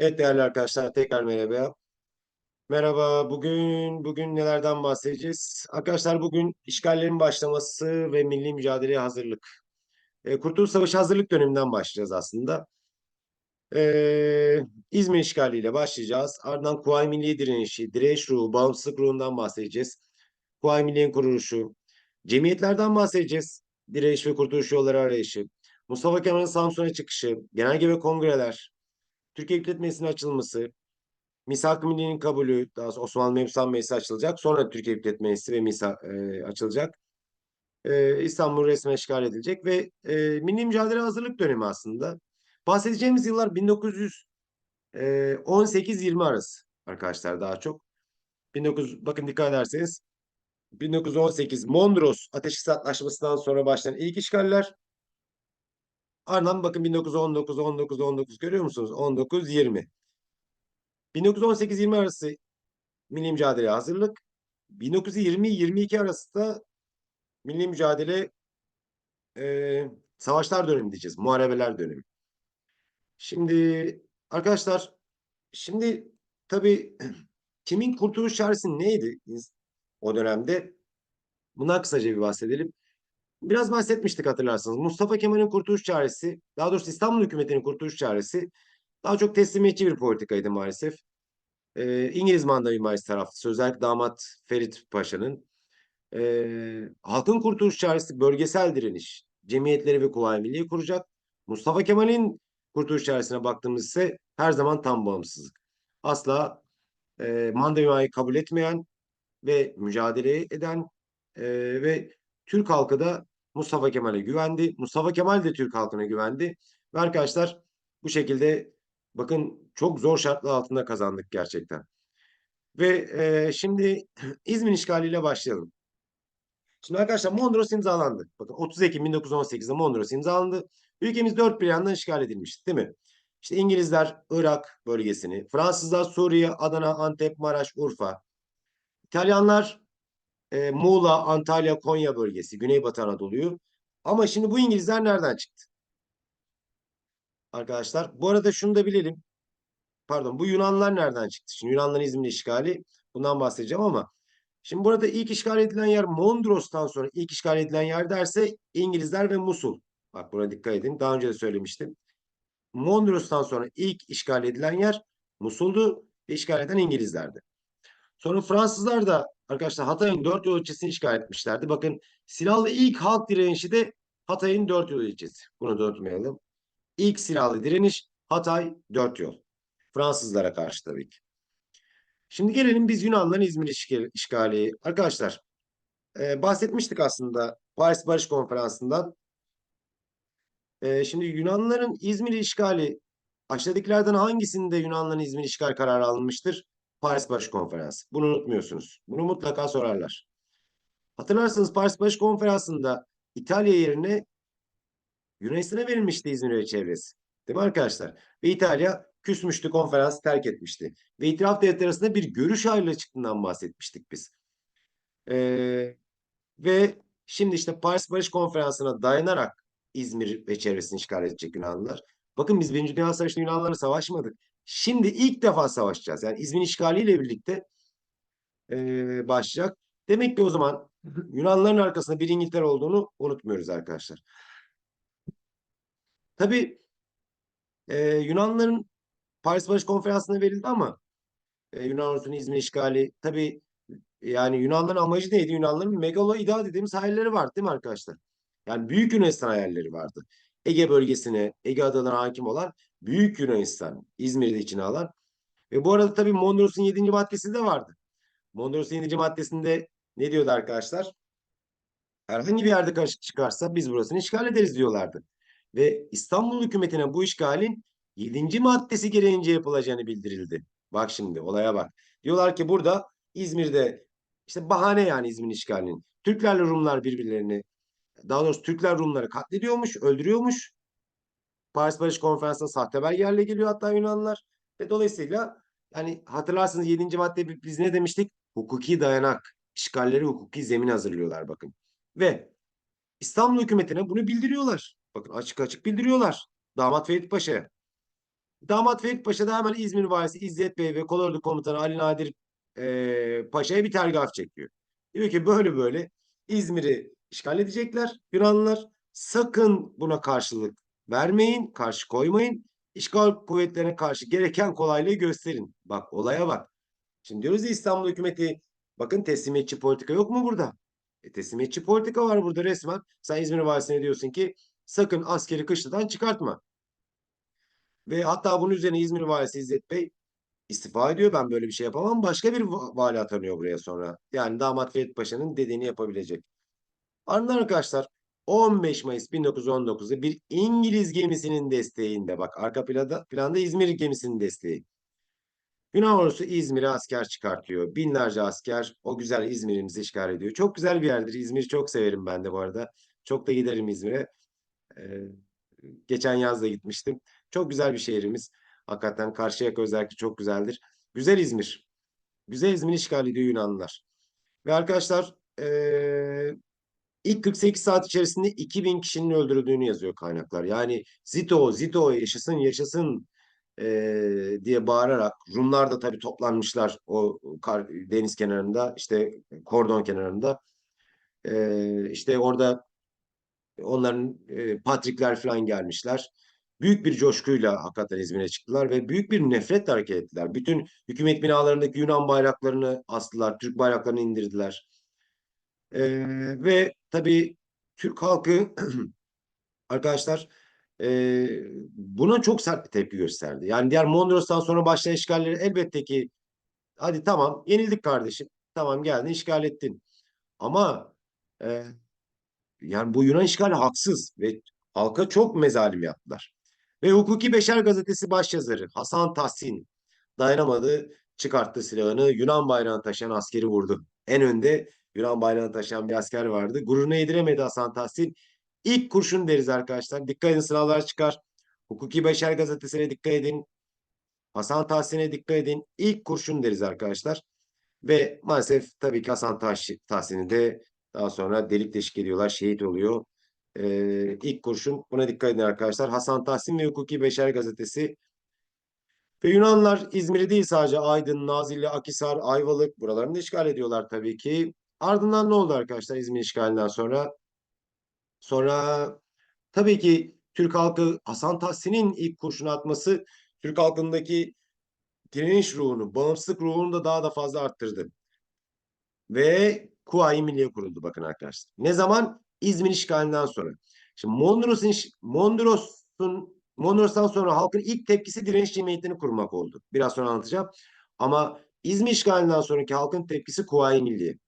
Evet değerli arkadaşlar tekrar merhaba. Merhaba. Bugün bugün nelerden bahsedeceğiz? Arkadaşlar bugün işgallerin başlaması ve milli mücadeleye hazırlık. E, Kurtuluş Savaşı hazırlık döneminden başlayacağız aslında. E, İzmir işgaliyle başlayacağız. Ardından Kuvayi Milliye direnişi, direnç ruhu, bağımsızlık ruhundan bahsedeceğiz. Kuvayi Milliye'nin kuruluşu, cemiyetlerden bahsedeceğiz. Direniş ve kurtuluş yolları arayışı, Mustafa Kemal'in Samsun'a çıkışı, genelge ve kongreler, Türkiye Büyük Meclisi'nin açılması, Misak-ı Milliye'nin kabulü, daha sonra Osmanlı Mebusan Meclisi açılacak. Sonra Türkiye Büyük Meclisi ve Misak e, açılacak. E, İstanbul resmen işgal edilecek ve e, milli mücadele hazırlık dönemi aslında. Bahsedeceğimiz yıllar 1918-20 arası arkadaşlar daha çok. 19 bakın dikkat ederseniz 1918 Mondros Ateşkes Antlaşması'ndan sonra başlayan ilk işgaller. Ardından bakın 1919 19 19 görüyor musunuz? 19 20. 1918-20 arası milli mücadele hazırlık. 1920-22 arası da milli mücadele e, savaşlar dönemi diyeceğiz. Muharebeler dönemi. Şimdi arkadaşlar şimdi tabii kimin kurtuluş çaresi neydi o dönemde? Bundan kısaca bir bahsedelim. Biraz bahsetmiştik hatırlarsınız. Mustafa Kemal'in kurtuluş çaresi, daha doğrusu İstanbul hükümetinin kurtuluş çaresi daha çok teslimiyetçi bir politikaydı maalesef. Ee, İngiliz manda mimarisi taraflısı özellikle damat Ferit Paşa'nın e, halkın kurtuluş çaresi bölgesel direniş, cemiyetleri ve kuvayi milliye kuracak. Mustafa Kemal'in kurtuluş çaresine baktığımız ise her zaman tam bağımsızlık. Asla e, manda kabul etmeyen ve mücadele eden e, ve Türk halkı da Mustafa Kemal'e güvendi. Mustafa Kemal de Türk halkına güvendi. Ve arkadaşlar bu şekilde bakın çok zor şartlar altında kazandık gerçekten. Ve e, şimdi İzmir işgaliyle başlayalım. Şimdi arkadaşlar Mondros imzalandı. Bakın 30 Ekim 1918'de Mondros imzalandı. Ülkemiz dört bir yandan işgal edilmişti değil mi? İşte İngilizler Irak bölgesini, Fransızlar Suriye, Adana, Antep, Maraş, Urfa. İtalyanlar e, Muğla, Antalya, Konya bölgesi, Güneybatı Anadolu'yu. Ama şimdi bu İngilizler nereden çıktı? Arkadaşlar bu arada şunu da bilelim. Pardon bu Yunanlar nereden çıktı? Şimdi Yunanların İzmir işgali bundan bahsedeceğim ama şimdi burada ilk işgal edilen yer Mondros'tan sonra ilk işgal edilen yer derse İngilizler ve Musul. Bak buna dikkat edin. Daha önce de söylemiştim. Mondros'tan sonra ilk işgal edilen yer Musul'du ve işgal eden İngilizlerdi. Sonra Fransızlar da arkadaşlar Hatay'ın dört yol ilçesini işgal etmişlerdi. Bakın silahlı ilk halk direnişi de Hatay'ın dört yol ilçesi. Bunu da unutmayalım. İlk silahlı direniş Hatay dört yol. Fransızlara karşı tabii ki. Şimdi gelelim biz Yunanların İzmir işgali. Arkadaşlar e, bahsetmiştik aslında Paris Barış Konferansı'ndan. E, şimdi Yunanların İzmir işgali aşağıdakilerden hangisinde Yunanların İzmir işgal kararı alınmıştır? Paris Barış Konferansı. Bunu unutmuyorsunuz. Bunu mutlaka sorarlar. Hatırlarsanız Paris Barış Konferansı'nda İtalya yerine Yunanistan'a verilmişti İzmir ve çevresi. Değil mi arkadaşlar? Ve İtalya küsmüştü, konferansı terk etmişti. Ve itiraf devletleri arasında bir görüş ayrılığı çıktığından bahsetmiştik biz. Ee, ve şimdi işte Paris Barış Konferansı'na dayanarak İzmir ve çevresini işgal edecek Yunanlılar. Bakın biz Birinci Dünya Savaşı'nda Yunanlılarla savaşmadık. Şimdi ilk defa savaşacağız. Yani İzmir işgaliyle birlikte e, başlayacak. Demek ki o zaman Yunanların arkasında bir İngiltere olduğunu unutmuyoruz arkadaşlar. Tabii e, Yunanların Paris Barış Konferansı'na verildi ama e, Yunan ordusunun İzmir işgali tabii yani Yunanların amacı neydi? Yunanların megalo ideal dediğimiz hayalleri vardı değil mi arkadaşlar? Yani büyük Yunanistan hayalleri vardı. Ege bölgesine, Ege adalarına hakim olan Büyük Yunanistan, İzmir'de içine alan. Ve bu arada tabii Mondros'un 7. maddesi de vardı. Mondros'un 7. maddesinde ne diyordu arkadaşlar? Herhangi bir yerde karışık çıkarsa biz burasını işgal ederiz diyorlardı. Ve İstanbul hükümetine bu işgalin 7. maddesi gereğince yapılacağını bildirildi. Bak şimdi olaya bak. Diyorlar ki burada İzmir'de işte bahane yani İzmir işgalinin. Türklerle Rumlar birbirlerini daha doğrusu Türkler Rumları katlediyormuş, öldürüyormuş. Paris Barış Konferansı'na sahte belgelerle geliyor hatta Yunanlılar. Ve dolayısıyla yani hatırlarsınız 7. madde biz ne demiştik? Hukuki dayanak, işgalleri hukuki zemin hazırlıyorlar bakın. Ve İstanbul hükümetine bunu bildiriyorlar. Bakın açık açık bildiriyorlar. Damat Ferit Paşa'ya. Damat Ferit Paşa da hemen İzmir Valisi İzzet Bey ve Kolordu Komutanı Ali Nadir e, Paşa'ya bir telgraf çekiyor. Diyor ki böyle böyle İzmir'i işgal edecekler Yunanlılar. Sakın buna karşılık vermeyin, karşı koymayın. İşgal kuvvetlerine karşı gereken kolaylığı gösterin. Bak olaya bak. Şimdi diyoruz ya İstanbul hükümeti bakın teslimiyetçi politika yok mu burada? E, teslimiyetçi politika var burada resmen. Sen İzmir valisine diyorsun ki sakın askeri kışladan çıkartma. Ve hatta bunun üzerine İzmir valisi İzzet Bey istifa ediyor. Ben böyle bir şey yapamam. Başka bir va- vali atanıyor buraya sonra. Yani damat Ferit Paşa'nın dediğini yapabilecek. Ardından arkadaşlar 15 Mayıs 1919'da bir İngiliz gemisinin desteğinde bak arka planda, planda İzmir gemisinin desteği. Yunan ordusu İzmir'e asker çıkartıyor. Binlerce asker o güzel İzmir'imizi işgal ediyor. Çok güzel bir yerdir. İzmir'i çok severim ben de bu arada. Çok da giderim İzmir'e. Ee, geçen yaz da gitmiştim. Çok güzel bir şehrimiz. Hakikaten Karşıyaka özellikle çok güzeldir. Güzel İzmir. Güzel İzmir'i işgal ediyor Yunanlılar. Ve arkadaşlar ee, ilk 48 saat içerisinde 2000 kişinin öldürüldüğünü yazıyor kaynaklar. Yani Zito, Zito yaşasın yaşasın ee, diye bağırarak Rumlar da tabii toplanmışlar o kar, deniz kenarında işte kordon kenarında. Ee, işte orada onların e, patrikler falan gelmişler. Büyük bir coşkuyla hakikaten İzmir'e çıktılar ve büyük bir nefretle hareket ettiler. Bütün hükümet binalarındaki Yunan bayraklarını astılar, Türk bayraklarını indirdiler. Ee, ve tabii Türk halkı arkadaşlar e, buna çok sert bir tepki gösterdi. Yani diğer Mondros'tan sonra başlayan işgalleri elbette ki hadi tamam yenildik kardeşim. Tamam geldin işgal ettin. Ama e, yani bu Yunan işgali haksız ve halka çok mezalim yaptılar. Ve Hukuki Beşer gazetesi başyazarı Hasan Tahsin dayanamadı, çıkarttı silahını, Yunan bayrağını taşıyan askeri vurdu. En önde Yunan bayrağını taşıyan bir asker vardı. Gururuna yediremedi Hasan Tahsin. İlk kurşun deriz arkadaşlar. Dikkat edin sınavlar çıkar. Hukuki Beşer gazetesine dikkat edin. Hasan Tahsin'e dikkat edin. İlk kurşun deriz arkadaşlar. Ve maalesef tabii ki Hasan Tahsin'i de daha sonra delik deşik ediyorlar. Şehit oluyor. Ee, ilk kurşun buna dikkat edin arkadaşlar. Hasan Tahsin ve Hukuki Beşer gazetesi. Ve Yunanlar İzmir'i değil sadece Aydın, Nazilli, Akhisar, Ayvalık buralarını işgal ediyorlar tabii ki. Ardından ne oldu arkadaşlar İzmir işgalinden sonra? Sonra tabii ki Türk halkı Hasan Tahsin'in ilk kurşunu atması Türk halkındaki direniş ruhunu, bağımsızlık ruhunu da daha da fazla arttırdı. Ve Kuvayi Milliye kuruldu bakın arkadaşlar. Ne zaman? İzmir işgalinden sonra. Şimdi Mondros'un Mondros'un Mondros'tan sonra halkın ilk tepkisi direniş cemiyetini kurmak oldu. Biraz sonra anlatacağım. Ama İzmir işgalinden sonraki halkın tepkisi Kuvayi Milliye.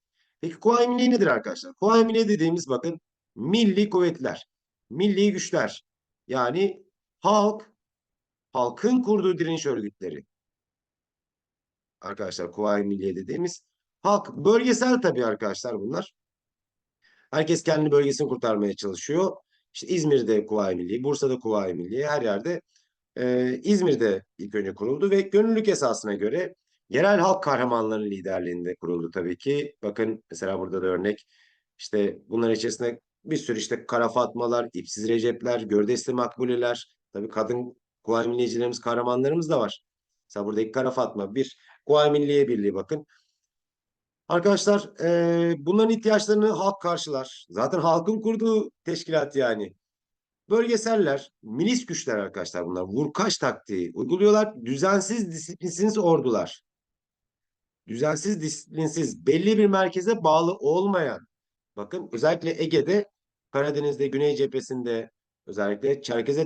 Peki Kuvayi Milliye nedir arkadaşlar? Kuvayi Milliye dediğimiz bakın milli kuvvetler, milli güçler. Yani halk, halkın kurduğu direniş örgütleri. Arkadaşlar Kuvayi Milliye dediğimiz halk bölgesel tabii arkadaşlar bunlar. Herkes kendi bölgesini kurtarmaya çalışıyor. İşte İzmir'de Kuvayi Milliye, Bursa'da Kuvayi Milliye, her yerde. Ee, İzmir'de ilk önce kuruldu ve gönüllülük esasına göre yerel halk kahramanlarının liderliğinde kuruldu tabii ki. Bakın mesela burada da örnek. İşte bunların içerisinde bir sürü işte Kara Fatmalar, İpsiz Recepler, Gördesli Makbuleler, tabii kadın Kuvayi Milliyecilerimiz, kahramanlarımız da var. Mesela buradaki Kara Fatma bir Kuvayi Milliye Birliği bakın. Arkadaşlar eee, bunların ihtiyaçlarını halk karşılar. Zaten halkın kurduğu teşkilat yani. Bölgeseller, milis güçler arkadaşlar bunlar. Vurkaç taktiği uyguluyorlar. Düzensiz, disiplinsiz ordular. Düzensiz, disiplinsiz, belli bir merkeze bağlı olmayan. Bakın özellikle Ege'de, Karadeniz'de, Güney cephesinde özellikle Çerkez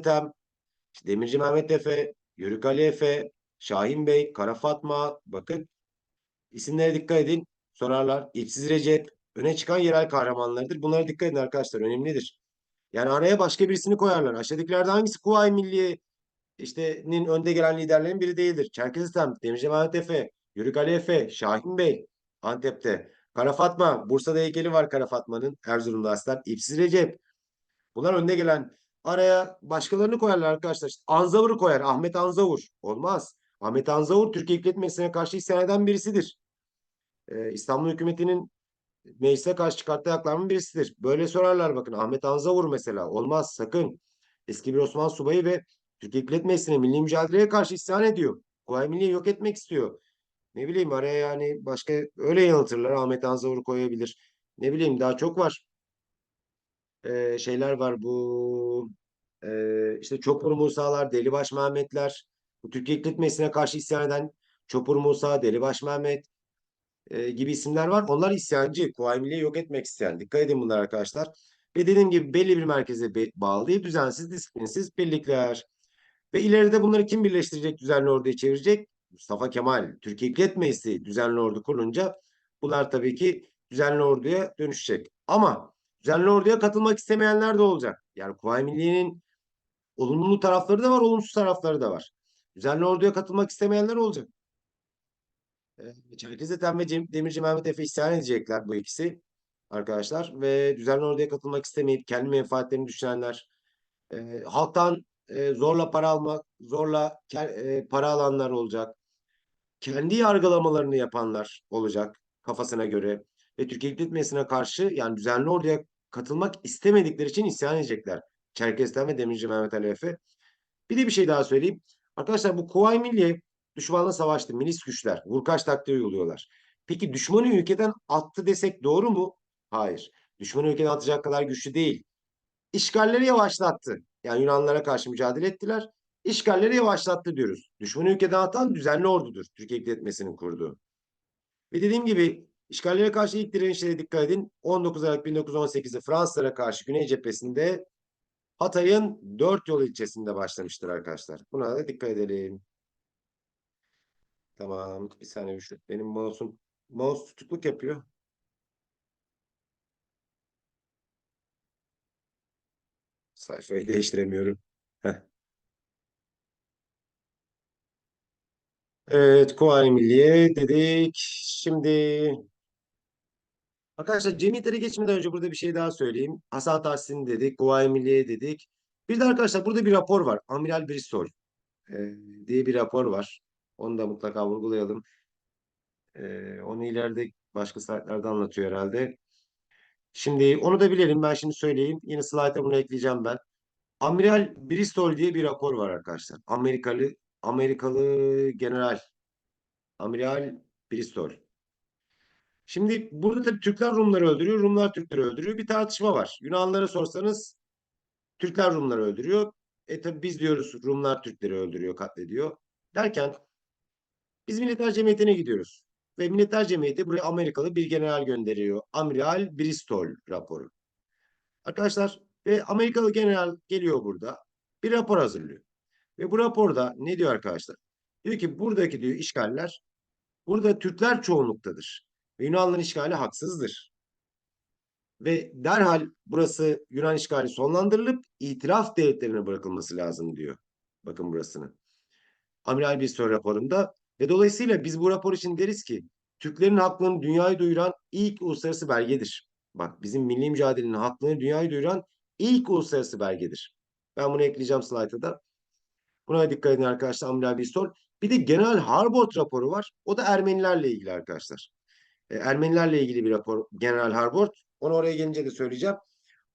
işte Demirci Mehmet Efe, Yörük Ali Efe, Şahin Bey, Kara Fatma. Bakın isimlere dikkat edin. Sorarlar. İpsiz Recep, öne çıkan yerel kahramanlardır. Bunlara dikkat edin arkadaşlar. Önemlidir. Yani araya başka birisini koyarlar. Aşağıdakilerde hangisi Kuvayi Milliye işte'nin önde gelen liderlerin biri değildir. Çerkez Demirci Mehmet Efe, Yörük Ali Efe, Şahin Bey Antep'te. Kara Fatma, Bursa'da heykeli var Kara Fatma'nın. Erzurum'da aslan. İpsiz Recep. Bunlar önde gelen. Araya başkalarını koyarlar arkadaşlar. İşte Anzavur'u koyar. Ahmet Anzavur. Olmaz. Ahmet Anzavur Türkiye hükümetine karşı isyan birisidir. Ee, İstanbul hükümetinin meclise karşı çıkarttığı haklarının birisidir. Böyle sorarlar bakın. Ahmet Anzavur mesela. Olmaz sakın. Eski bir Osmanlı subayı ve Türkiye Millet Meclisi'ne milli mücadeleye karşı isyan ediyor. Kuvayi Milliye yok etmek istiyor. Ne bileyim araya yani başka öyle yanıltırlar. Ahmet Anzavur koyabilir. Ne bileyim daha çok var. Ee, şeyler var bu ee, işte Çopur Musa'lar, Delibaş Mehmetler. Bu Türkiye Meclisi'ne karşı isyan eden Çopur Musa, Delibaş Mehmet e, gibi isimler var. Onlar isyancı. Kuvayi yok etmek isteyen. Dikkat edin bunlar arkadaşlar. Ve dediğim gibi belli bir merkeze bağlı değil, düzensiz, disiplinsiz birlikler. Ve ileride bunları kim birleştirecek, düzenli orduya çevirecek? Mustafa Kemal, Türkiye Millet Meclisi düzenli ordu kurulunca bunlar tabii ki düzenli orduya dönüşecek. Ama düzenli orduya katılmak istemeyenler de olacak. Yani Kuvayi Milliye'nin olumlu tarafları da var, olumsuz tarafları da var. Düzenli orduya katılmak istemeyenler olacak. Çerkez Ethem ve Demirci Mehmet Efe isyan edecekler bu ikisi arkadaşlar. Ve düzenli orduya katılmak istemeyip kendi menfaatlerini düşünenler, e, halktan e, zorla para almak, zorla e, para alanlar olacak. Kendi yargılamalarını yapanlar olacak kafasına göre. Ve Türkiye Meclisi'ne karşı yani düzenli orduya katılmak istemedikleri için isyan edecekler. Çerkez'den ve Demirci Mehmet Ali Efe. Bir de bir şey daha söyleyeyim. Arkadaşlar bu Kuvayi Milliye düşmanla savaştı. Milis güçler. Vurkaç taktiği uyguluyorlar. Peki düşmanı ülkeden attı desek doğru mu? Hayır. Düşmanı ülkeden atacak kadar güçlü değil. İşgalleri yavaşlattı. Yani Yunanlara karşı mücadele ettiler. İşgalleri yavaşlattı diyoruz. Düşmanı ülkeden atan düzenli ordudur. Türkiye Devletmesi'nin kurduğu. Ve dediğim gibi işgallere karşı ilk direnişlere dikkat edin. 19 Aralık 1918'de Fransızlara karşı Güney cephesinde Hatay'ın dört yol ilçesinde başlamıştır arkadaşlar. Buna da dikkat edelim. Tamam. Bir saniye şu. Benim mouse'um mouse tutukluk yapıyor. Sayfayı değiştiremiyorum. Heh. Evet, Kuvayi Milliye dedik. Şimdi arkadaşlar cemiyetlere geçmeden önce burada bir şey daha söyleyeyim. Hasan Tahsin dedik, Kuvayi Milliye dedik. Bir de arkadaşlar burada bir rapor var. Amiral Bristol e, diye bir rapor var. Onu da mutlaka vurgulayalım. E, onu ileride başka slaytlarda anlatıyor herhalde. Şimdi onu da bilelim. Ben şimdi söyleyeyim. Yine slayta bunu ekleyeceğim ben. Amiral Bristol diye bir rapor var arkadaşlar. Amerikalı Amerikalı general Amiral Bristol. Şimdi burada tabii Türkler Rumları öldürüyor, Rumlar Türkleri öldürüyor. Bir tartışma var. Yunanlılara sorsanız Türkler Rumları öldürüyor. E tabii biz diyoruz Rumlar Türkleri öldürüyor, katlediyor. Derken biz Milletler Cemiyeti'ne gidiyoruz. Ve Milletler Cemiyeti buraya Amerikalı bir general gönderiyor. Amiral Bristol raporu. Arkadaşlar ve Amerikalı general geliyor burada. Bir rapor hazırlıyor. Ve bu raporda ne diyor arkadaşlar? Diyor ki buradaki diyor işgaller burada Türkler çoğunluktadır. Ve Yunanlıların işgali haksızdır. Ve derhal burası Yunan işgali sonlandırılıp itiraf devletlerine bırakılması lazım diyor. Bakın burasını. Amiral Bristol raporunda ve dolayısıyla biz bu rapor için deriz ki Türklerin haklarını dünyayı duyuran ilk uluslararası belgedir. Bak bizim milli mücadelenin haklarını dünyayı duyuran ilk uluslararası belgedir. Ben bunu ekleyeceğim slayta da. Buna dikkat edin arkadaşlar Amiral Bristol. Bir de Genel Harbord raporu var. O da Ermenilerle ilgili arkadaşlar. E, Ermenilerle ilgili bir rapor General Harbord. Onu oraya gelince de söyleyeceğim.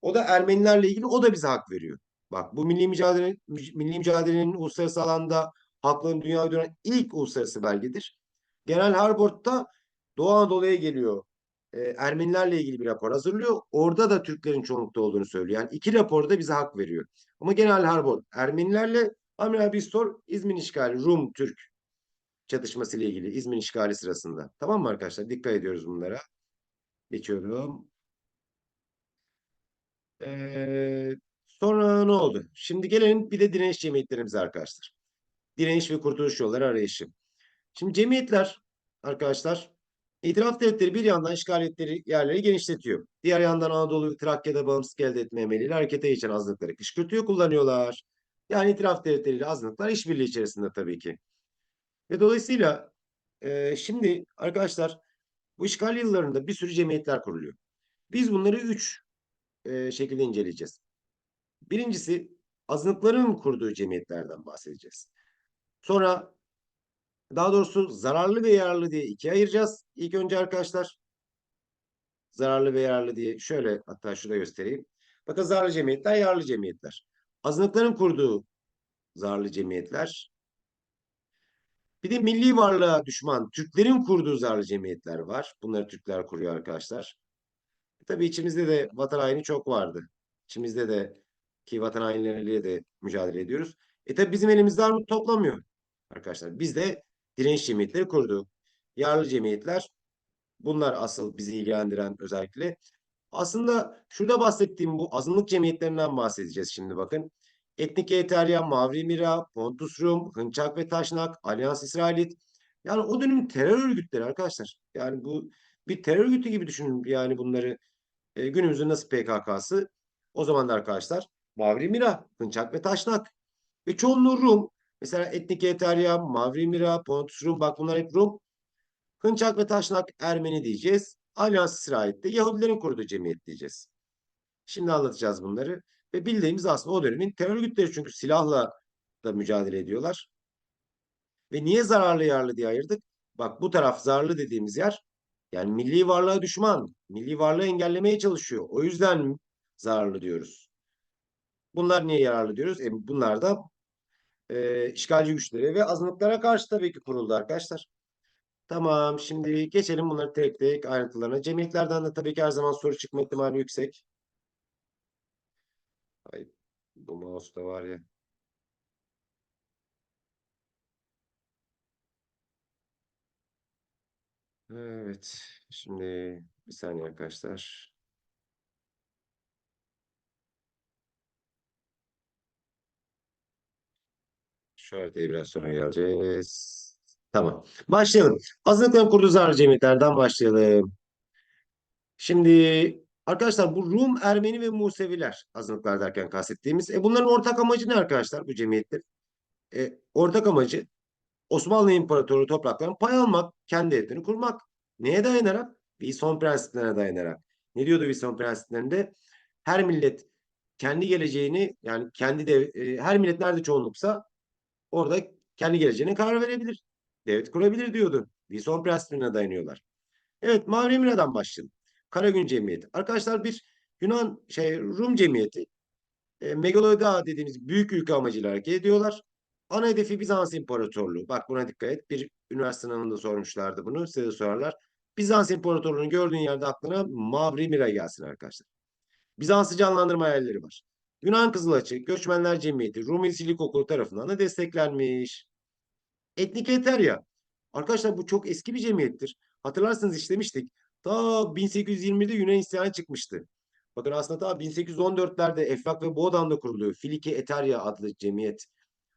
O da Ermenilerle ilgili o da bize hak veriyor. Bak bu milli mücadele milli mücadelenin uluslararası alanda hakların dünyaya dönen ilk uluslararası belgedir. Genel Harbord da Doğu Anadolu'ya geliyor. E, Ermenilerle ilgili bir rapor hazırlıyor. Orada da Türklerin çoğunlukta olduğunu söylüyor. Yani iki raporda bize hak veriyor. Ama Genel Harbord Ermenilerle Amiral Bistor İzmir işgali Rum Türk çatışması ile ilgili İzmir işgali sırasında. Tamam mı arkadaşlar? Dikkat ediyoruz bunlara. Geçiyorum. Ee, sonra ne oldu? Şimdi gelelim bir de direniş cemiyetlerimize arkadaşlar. Direniş ve kurtuluş yolları arayışı. Şimdi cemiyetler arkadaşlar itiraf devletleri bir yandan işgal ettikleri yerleri genişletiyor. Diğer yandan Anadolu Trakya'da bağımsızlık elde etme emeliyle harekete geçen azınlıkları kışkırtıyor kullanıyorlar. Yani itiraf devletleriyle azınlıklar işbirliği içerisinde tabii ki. Ve dolayısıyla e, şimdi arkadaşlar bu işgal yıllarında bir sürü cemiyetler kuruluyor. Biz bunları üç e, şekilde inceleyeceğiz. Birincisi azınlıkların kurduğu cemiyetlerden bahsedeceğiz. Sonra daha doğrusu zararlı ve yararlı diye ikiye ayıracağız. İlk önce arkadaşlar zararlı ve yararlı diye şöyle hatta şurada göstereyim. Bakın zararlı cemiyetler, yararlı cemiyetler. Azınlıkların kurduğu zararlı cemiyetler. Bir de milli varlığa düşman Türklerin kurduğu zararlı cemiyetler var. Bunları Türkler kuruyor arkadaşlar. Tabii içimizde de vatan haini çok vardı. İçimizde de ki vatan hainleriyle de mücadele ediyoruz. E tabii bizim elimizde armut toplamıyor arkadaşlar. Biz de direnç cemiyetleri kurduk. Yarlı cemiyetler bunlar asıl bizi ilgilendiren özellikle. Aslında şurada bahsettiğim bu azınlık cemiyetlerinden bahsedeceğiz şimdi bakın. Etnik Eterya, Mavri Mira, Pontus Rum, Hınçak ve Taşnak, Alyans İsrailit. Yani o dönemin terör örgütleri arkadaşlar. Yani bu bir terör örgütü gibi düşünün yani bunları. E, günümüzün nasıl PKK'sı? O zaman da arkadaşlar Mavri Mira, Hınçak ve Taşnak. Ve çoğunluğu Rum. Mesela Etnik Eterya, Mavri Mira, Pontus Rum. Bak bunlar hep Rum. Hınçak ve Taşnak Ermeni diyeceğiz. Alyans İsrail'de Yahudilerin kurduğu cemiyet diyeceğiz. Şimdi anlatacağız bunları. Ve bildiğimiz aslında o dönemin terör örgütleri çünkü silahla da mücadele ediyorlar. Ve niye zararlı yarlı diye ayırdık? Bak bu taraf zararlı dediğimiz yer yani milli varlığa düşman, milli varlığı engellemeye çalışıyor. O yüzden zararlı diyoruz. Bunlar niye yararlı diyoruz? E bunlar da e, işgalci güçlere ve azınlıklara karşı tabii ki kuruldu arkadaşlar. Tamam şimdi geçelim bunları tek tek ayrıntılarına. Cemiyetlerden de tabii ki her zaman soru çıkma ihtimali yüksek. Ay, bu mouse da var ya. Evet. Şimdi bir saniye arkadaşlar. Şu haritaya biraz sonra geleceğiz. Tamam. Başlayalım. Azınlıkların kurduğu zararlı cemiyetlerden başlayalım. Şimdi arkadaşlar bu Rum, Ermeni ve Museviler azınlıklar derken kastettiğimiz. E bunların ortak amacı ne arkadaşlar bu cemiyetler? E, ortak amacı Osmanlı İmparatorluğu topraklarından pay almak, kendi devletini kurmak. Neye dayanarak? Wilson prensiplerine dayanarak. Ne diyordu Wilson prensiplerinde? Her millet kendi geleceğini yani kendi de e, her millet nerede çoğunluksa orada kendi geleceğine karar verebilir. Devlet kurabilir diyordu. Wilson prensiplerine dayanıyorlar. Evet Mavi Emira'dan başlayalım. Karagün Cemiyeti. Arkadaşlar bir Yunan şey Rum cemiyeti. E, Megaloida dediğimiz büyük ülke amacıyla hareket ediyorlar. Ana hedefi Bizans İmparatorluğu. Bak buna dikkat et. Bir üniversite sınavında sormuşlardı bunu. Size de sorarlar. Bizans İmparatorluğu'nu gördüğün yerde aklına Mavri Mira gelsin arkadaşlar. Bizans'ı canlandırma hayalleri var. Yunan Kızılaçı, Göçmenler Cemiyeti, Rumeli Silik Okulu tarafından da desteklenmiş. Etnik Eterya. Arkadaşlar bu çok eski bir cemiyettir. Hatırlarsınız işlemiştik. Ta 1820'de Yunan isyanı çıkmıştı. Bakın aslında ta 1814'lerde Eflak ve Boğdan'da kuruluyor. Filiki Eterya adlı cemiyet.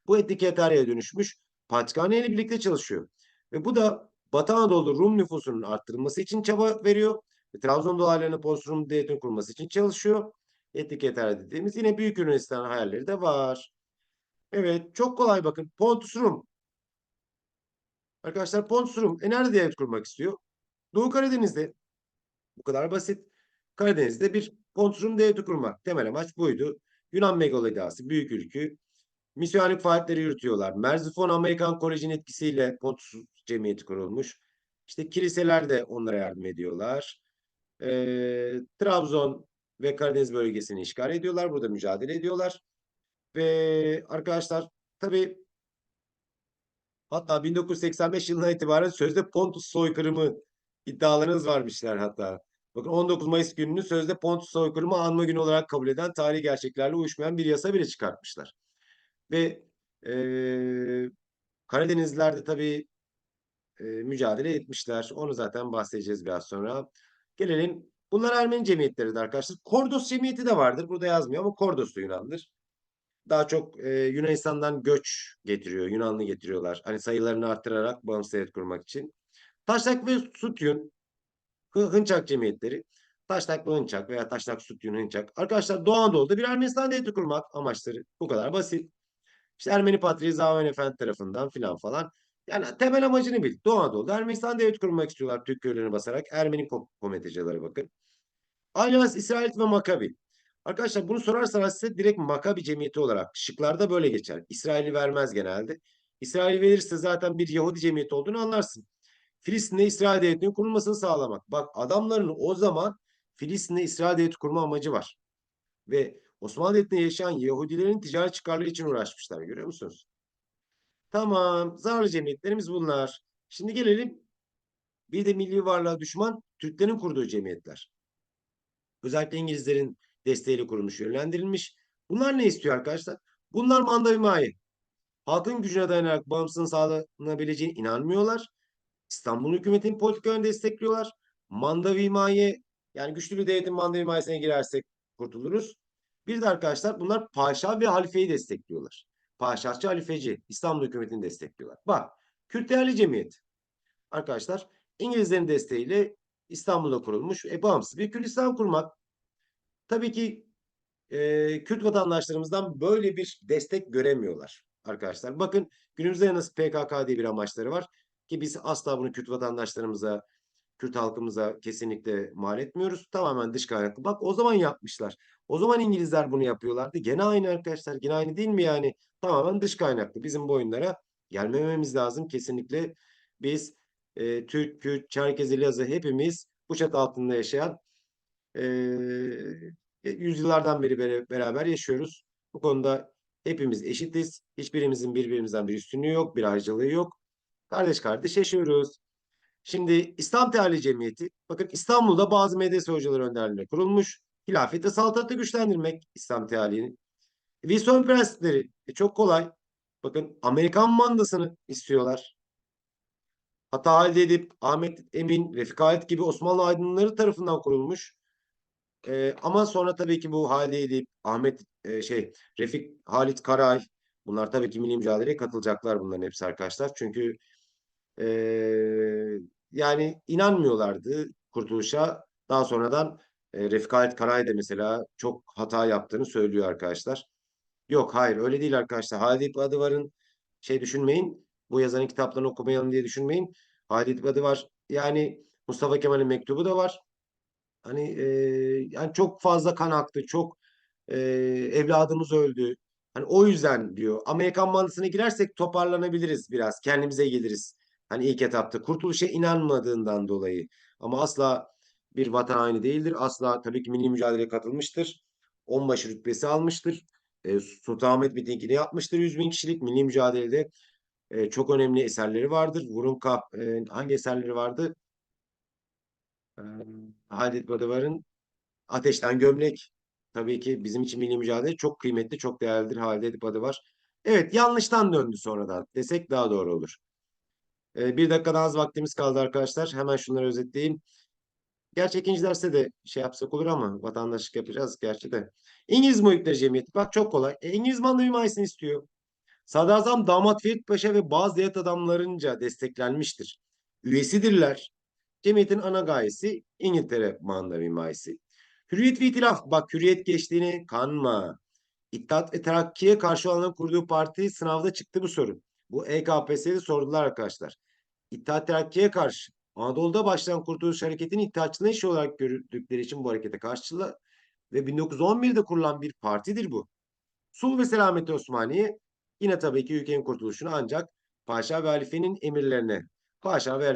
Bu etnik Eterya'ya dönüşmüş. Patrikhane ile birlikte çalışıyor. Ve bu da Batı Anadolu Rum nüfusunun arttırılması için çaba veriyor. Ve Trabzon dolaylarını post Rum devletini kurması için çalışıyor. Etnik Eterya dediğimiz yine Büyük Yunanistan hayalleri de var. Evet çok kolay bakın. Pontus Rum. Arkadaşlar Pontus Rum e nerede devlet kurmak istiyor? Doğu Karadeniz'de. Bu kadar basit. Karadeniz'de bir Pontus Rum devleti kurmak. Temel amaç buydu. Yunan megalodası, büyük ülkü. Misyonerlik faaliyetleri yürütüyorlar. Merzifon Amerikan Koleji'nin etkisiyle Pontus Cemiyeti kurulmuş. İşte kiliseler de onlara yardım ediyorlar. Ee, Trabzon ve Karadeniz bölgesini işgal ediyorlar. Burada mücadele ediyorlar. Ve arkadaşlar tabii hatta 1985 yılına itibaren sözde Pontus soykırımı iddialarınız varmışlar hatta. Bakın 19 Mayıs gününü sözde Pontus soykırımı anma günü olarak kabul eden tarihi gerçeklerle uyuşmayan bir yasa bile çıkartmışlar. Ve e, Karadenizlerde tabii e, mücadele etmişler. Onu zaten bahsedeceğiz biraz sonra. Gelelim. Bunlar Ermeni cemiyetleri de arkadaşlar. Kordos cemiyeti de vardır. Burada yazmıyor ama Kordos Yunan'dır. Daha çok e, Yunanistan'dan göç getiriyor. Yunanlı getiriyorlar. Hani sayılarını arttırarak bağımsız devlet kurmak için. Taşnak ve Sutyun Hınçak cemiyetleri. Taşnak ve Hınçak veya Taşnak Sutyun Hınçak. Arkadaşlar Doğu Anadolu'da bir Ermenistan devleti kurmak amaçları. Bu kadar basit. İşte Ermeni Patriği Zaven Efendi tarafından filan falan. Yani temel amacını bil. Doğu Anadolu'da Ermenistan devlet kurmak istiyorlar Türk köylerini basarak. Ermeni komitecileri bakın. Alyans, İsrail ve Makabi. Arkadaşlar bunu sorarsanız size direkt Makabi cemiyeti olarak şıklarda böyle geçer. İsrail'i vermez genelde. İsrail verirse zaten bir Yahudi cemiyeti olduğunu anlarsın. Filistin'de İsrail devletinin kurulmasını sağlamak. Bak adamların o zaman Filistin'de İsrail devleti kurma amacı var. Ve Osmanlı Devleti'nde yaşayan Yahudilerin ticari çıkarları için uğraşmışlar. Görüyor musunuz? Tamam. Zararlı cemiyetlerimiz bunlar. Şimdi gelelim bir de milli varlığa düşman Türklerin kurduğu cemiyetler. Özellikle İngilizlerin desteğiyle kurulmuş, yönlendirilmiş. Bunlar ne istiyor arkadaşlar? Bunlar manda himaye. Halkın gücüne dayanarak bağımsızlığın sağlanabileceğine inanmıyorlar. İstanbul hükümetinin politikalarını destekliyorlar. Manda himaye yani güçlü bir devletin manda himayesine girersek kurtuluruz. Bir de arkadaşlar bunlar paşa ve halifeyi destekliyorlar. Paşaçı halifeci İstanbul hükümetini destekliyorlar. Bak Kürt Değerli Cemiyet arkadaşlar İngilizlerin desteğiyle İstanbul'da kurulmuş e, bağımsız bir Kürdistan kurmak. Tabii ki e, Kürt vatandaşlarımızdan böyle bir destek göremiyorlar arkadaşlar. Bakın günümüzde nasıl PKK diye bir amaçları var ki biz asla bunu Kürt vatandaşlarımıza, Kürt halkımıza kesinlikle mal etmiyoruz. Tamamen dış kaynaklı. Bak o zaman yapmışlar. O zaman İngilizler bunu yapıyorlardı. Gene aynı arkadaşlar. Gene aynı değil mi yani? Tamamen dış kaynaklı. Bizim bu oyunlara gelmememiz lazım. Kesinlikle biz e, Türk, Kürt, Çerkezi, Lazı hepimiz bu çatı altında yaşayan e, yüzyıllardan beri beraber yaşıyoruz. Bu konuda hepimiz eşitiz. Hiçbirimizin birbirimizden bir üstünlüğü yok, bir ayrıcalığı yok. Kardeş kardeş yaşıyoruz. Şimdi İslam Teali Cemiyeti, bakın İstanbul'da bazı medrese hocaları önderliğinde kurulmuş. Hilafeti saltanatı güçlendirmek İslam Teali'nin. Wilson prensipleri e, çok kolay. Bakın Amerikan mandasını istiyorlar. Hatta Halide Edip, Ahmet Emin, Refik Halit gibi Osmanlı aydınları tarafından kurulmuş. Ee, ama sonra tabii ki bu Halide Edip, Ahmet e, şey Refik Halit Karay bunlar tabii ki milli mücadeleye katılacaklar bunların hepsi arkadaşlar. Çünkü e, yani inanmıyorlardı kurtuluşa. Daha sonradan e, Refik Halit Karay da mesela çok hata yaptığını söylüyor arkadaşlar. Yok hayır öyle değil arkadaşlar. Halide İdip Adıvar'ın şey düşünmeyin. Bu yazanın kitaplarını okumayalım diye düşünmeyin. Halide İdip Adıvar yani Mustafa Kemal'in mektubu da var. Hani e, yani çok fazla kan aktı. Çok e, evladımız öldü. Hani o yüzden diyor. Amerikan mandasına girersek toparlanabiliriz biraz. Kendimize geliriz. Hani ilk etapta kurtuluşa inanmadığından dolayı. Ama asla bir vatan haini değildir. Asla tabii ki milli mücadeleye katılmıştır. Onbaşı rütbesi almıştır. E, Sultanahmet mitingini yapmıştır 100 bin kişilik milli mücadelede. E, çok önemli eserleri vardır. Vurun-Kap e, hangi eserleri vardı? E, Halit Badavar'ın Ateşten Gömlek. Tabii ki bizim için milli mücadele çok kıymetli, çok değerlidir. Halit Edip Adıvar. Evet yanlıştan döndü sonradan desek daha doğru olur. E, bir dakikadan az vaktimiz kaldı arkadaşlar. Hemen şunları özetleyeyim. Gerçi ikinci derste de şey yapsak olur ama vatandaşlık yapacağız gerçi de. İngiliz Muhitleri Cemiyeti. Bak çok kolay. E, İngiliz manda himayesini istiyor. Sadrazam Damat Ferit Paşa ve bazı devlet adamlarınca desteklenmiştir. Üyesidirler. Cemiyetin ana gayesi İngiltere manda himayesi. Hürriyet ve İtilaf. Bak hürriyet geçtiğini kanma. İttihat ve Terakki'ye karşı olanların kurduğu parti sınavda çıktı bu soru. Bu EKPS'de sordular arkadaşlar. İttihat Terakki'ye karşı Anadolu'da başlayan Kurtuluş Hareketi'nin İttihatçılığın işi olarak gördükleri için bu harekete karşılar ve 1911'de kurulan bir partidir bu. Sulh ve Selameti Osmaniye yine tabii ki ülkenin kurtuluşunu ancak Paşa ve Halife'nin emirlerine Paşa ve